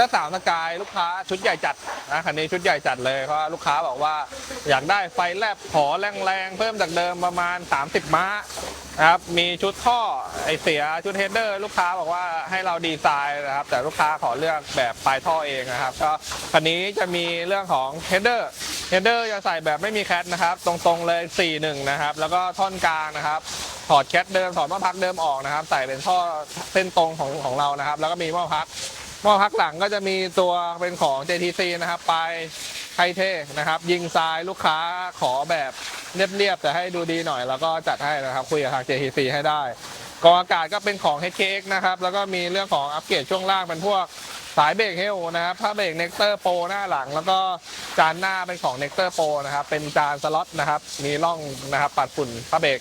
ด้าสามสกายลูกค้าชุดใหญ่จัดนะคันนี้ชุดใหญ่จัดเลยเพราะลูกค้าบอกว่าอยากได้ไฟแลบขอแรงๆเพิ่มจากเดิมประมาณ 30 ม้านะครับมีชุดท่อไอเสียชุดเฮดเดอร์ ลูกค้าบอกว่าให้เราดีไซน์นะครับ แต่ลูกค้าขอเลือกแบบปลายท่อเองนะครับก็คันนี้จะมีเรื่องของเฮดเดอร์เฮดเดอร์จะใส่แบบไม่มีแคทนะครับ ตรงๆเลย 4-1 นะครับ แล้วก็ท่อนกลางนะครับถอดแคทเดิมถอดหม้อพักเดิมออกนะครับ ใส่เป็นท่อเส้นตรงของของเรานะครับ แล้วก็มีหม้อพัก หม้อพักหลังก็จะมีตัวเป็นของ JTC นะครับไปไทเทนะครับ ยิงทรายลูกค้าขอแบบเรียบๆแต่ให้ดูดีหน่อยแล้วก็จัดให้นะครับ คุยกับทาง JTC ให้ได้กองอากาศก็เป็นของ HKX นะครับ แล้วก็มีเรื่องของอัปเกรดช่วงล่างเป็นพวกสายเบรกเฮลนะครับผ้าเบรกเน็กเตอร์โปรหน้าหลัง แล้วก็จานหน้าเป็นของเน็กเตอร์โปรนะครับ เป็นจานสล็อตนะครับ มีร่องนะครับปัดฝุ่นผ้าเบรก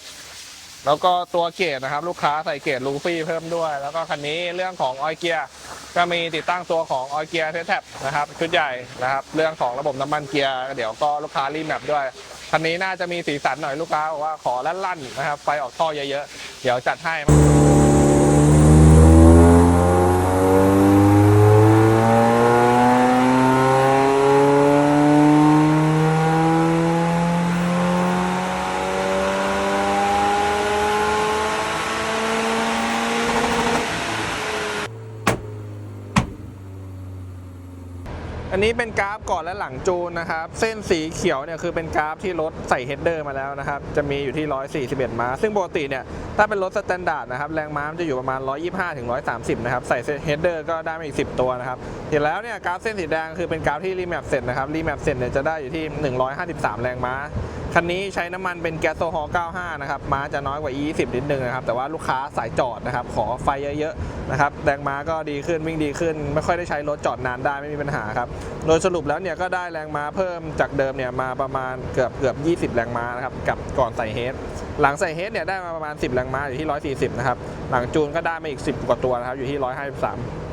แล้วก็ตัวเกรดนะครับ ลูกค้าใส่เกรดลูฟี่เพิ่มด้วย แล้วก็คันนี้เรื่องของออยเกียร์ก็มีติดตั้งตัวของออยเกียร์เทสแท็บนะครับชุดใหญ่นะครับ เรื่องของระบบน้ำมันเกียร์เดี๋ยวก็ลูกค้ารีแมปด้วยคันนี้น่าจะมีสีสันหน่อยลูกค้าบอกว่าขอลั่นๆนะครับไฟออกท่อเยอะๆเดี๋ยวจัดให้ อันนี้เป็นกราฟก่อนและหลังจูนนะครับ เส้นสีเขียวเนี่ยคือเป็นกราฟที่รถใส่เฮดเดอร์มาแล้วนะครับ จะมีอยู่ที่ 141 ม้า ซึ่งปกติเนี่ย ถ้าเป็นรถสแตนดาร์ดนะครับ แรงม้ามันจะอยู่ประมาณ 125ถึง130 นะครับ ใส่เฮดเดอร์ก็ได้มาอีก 10 ตัวนะครับเห็นแล้วเนี่ย กราฟเส้นสีแดงคือเป็นกราฟที่รีแมปเสร็จนะครับ รีแมปเสร็จเนี่ยจะได้อยู่ที่ 153 แรงม้า คันนี้ใช้น้ำมันเป็นแก๊สโซฮอล์95 นะครับ ม้าจะน้อยกว่า E20 นิดนึงนะครับ แต่ว่าลูกค้าสายจอดนะครับ ขอไฟเยอะๆ นะครับแรงม้าก็ดีขึ้นวิ่งดีขึ้น ไม่ค่อยได้ใช้รถจอดนานได้ไม่มีปัญหาครับ โดยสรุปแล้วเนี่ยก็ได้แรงม้าเพิ่มจากเดิมเนี่ยมาประมาณเกือบเกือบ 20 แรงม้านะครับกับก่อนใส่เฮดหลังใส่เฮดเนี่ยได้มาประมาณ 10 แรงม้าอยู่ที่ 140 นะครับ หลังจูนก็ได้มาอีก 10 กว่าตัวนะครับอยู่ที่ 153